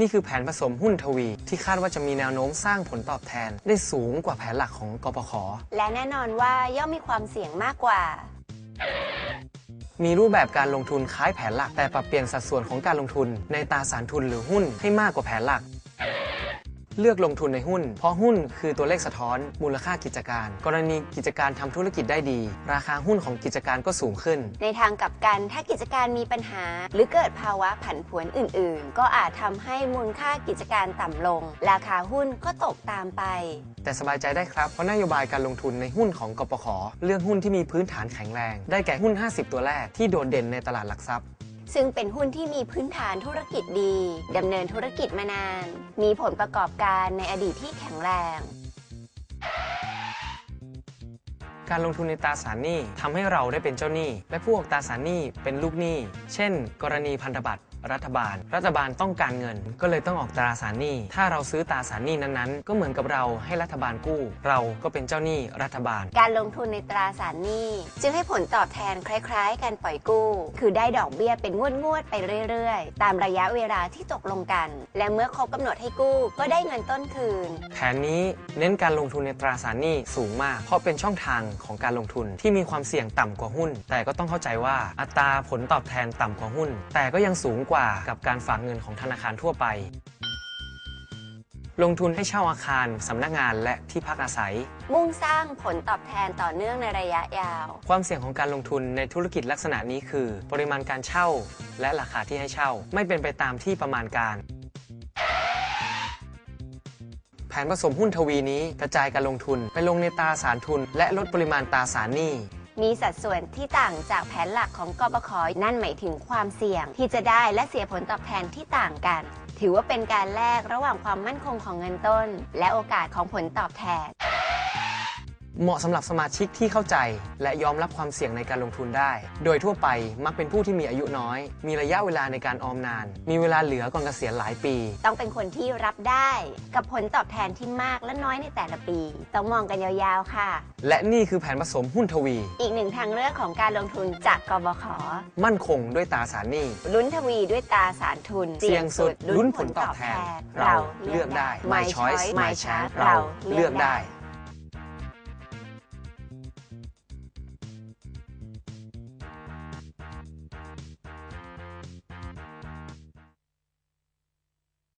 นี่คือแผนผสมหุ้นทวี ที่คาดว่าจะมีแนวโน้มสร้างผลตอบแทน ได้สูงกว่าแผนหลักของกปข และแน่นอนว่าย่อมมีความเสี่ยงมากกว่า มีรูปแบบการลงทุนคล้ายแผนหลัก แต่ปรับเปลี่ยนสัดส่วนของการลงทุนในตราสารทุนหรือหุ้นให้มากกว่าแผนหลัก เลือกลงทุนในหุ้น เพราะหุ้นคือตัวเลขสะท้อนมูลค่ากิจการ กรณีกิจการทำธุรกิจได้ดี ราคาหุ้นของกิจการก็สูงขึ้น ในทางกลับกันถ้ากิจการมีปัญหา หรือเกิดภาวะผันผวนอื่น ๆ ก็อาจทำให้มูลค่ากิจการต่ำลง ราคาหุ้นก็ตกตามไป แต่สบายใจได้ครับ เพราะนโยบายการลงทุนในหุ้นของกปขเลือกหุ้นที่มีพื้นฐานแข็งแรง ได้แก่หุ้น 50 ตัวแรกที่โดดเด่นในตลาดหลักทรัพย์ ซึ่งเป็นหุ้นที่มีพื้นฐานธุรกิจดีดำเนินธุรกิจมานาน มีผลประกอบการในอดีตที่แข็งแรง การลงทุนในตราสารหนี้ทำให้เราได้เป็นเจ้าหนี้ และผู้ออกตราสารหนี้เป็นลูกหนี้ เช่น กรณีพันธบัตรรัฐบาล รัฐบาลต้องการเงิน ก็เลยต้องออกตราสารหนี้ ถ้าเราซื้อตราสารหนี้นั้นๆ ก็เหมือนกับเราให้รัฐบาลกู้ เราก็เป็นเจ้าหนี้รัฐบาล การลงทุนในตราสารหนี้ จึงให้ผลตอบแทนคล้ายๆ การปล่อยกู้ คือได้ดอกเบี้ยเป็นงวดๆไปเรื่อยๆ ตามระยะเวลาที่ตกลงกัน และเมื่อครบกำหนดให้กู้ก็ได้เงินต้นคืน แผนนี้เน้นการลงทุนในตราสารหนี้สูงมาก เพราะเป็นช่องทางของการลงทุนที่มีความเสี่ยงต่ำกว่าหุ้น แต่ก็ต้องเข้าใจว่าอัตราผลตอบแทนต่ำกว่าหุ้น แต่ก็ยังสูงกว่ากับการฝากเงินของธนาคารทั่วไปลงทุนให้เช่าอาคาร สำนักงานและที่พักอาศัย มุ่งสร้างผลตอบแทนต่อเนื่องในระยะยาว ความเสี่ยงของการลงทุนในธุรกิจลักษณะนี้คือ ปริมาณการเช่า และราคาที่ให้เช่า ไม่เป็นไปตามที่ประมาณการ นผสมหุ้นทวีนี้กระจายการลงทุนไปลงในตราสารทุน และลดปริมาณตราสารหนี้มีสัดส่วนที่ต่างจากแผนหลักของกบขนั่นหมายถึงความเสี่ยง ที่จะได้และเสียผลตอบแทนที่ต่างกัน ถือว่าเป็นการแลกระหว่างความมั่นคงของเงินต้น และโอกาสของผลตอบแทน เหมาะสำหรับสมาชิกที่เข้าใจ และยอมรับความเสี่ยงในการลงทุนได้ โดยทั่วไปมักเป็นผู้ที่มีอายุน้อย มีระยะเวลาในการออมนาน มีเวลาเหลือก่อนเกษียณหลายปี ต้องเป็นคนที่รับได้กับผลตอบแทนที่มากและน้อยในแต่ละปี ต้องมองกันยาวๆค่ะ และนี่คือแผนผสมหุ้นทวี อีกหนึ่งทางเลือกของการลงทุนจากกบข มั่นคงด้วยตราสารหนี้ลุ้นทวีด้วยตราสารทุน เสี่ยงสุดลุ้นผลตอบแทน เราเลือกได้ My Choice My Chance เราเลือกได้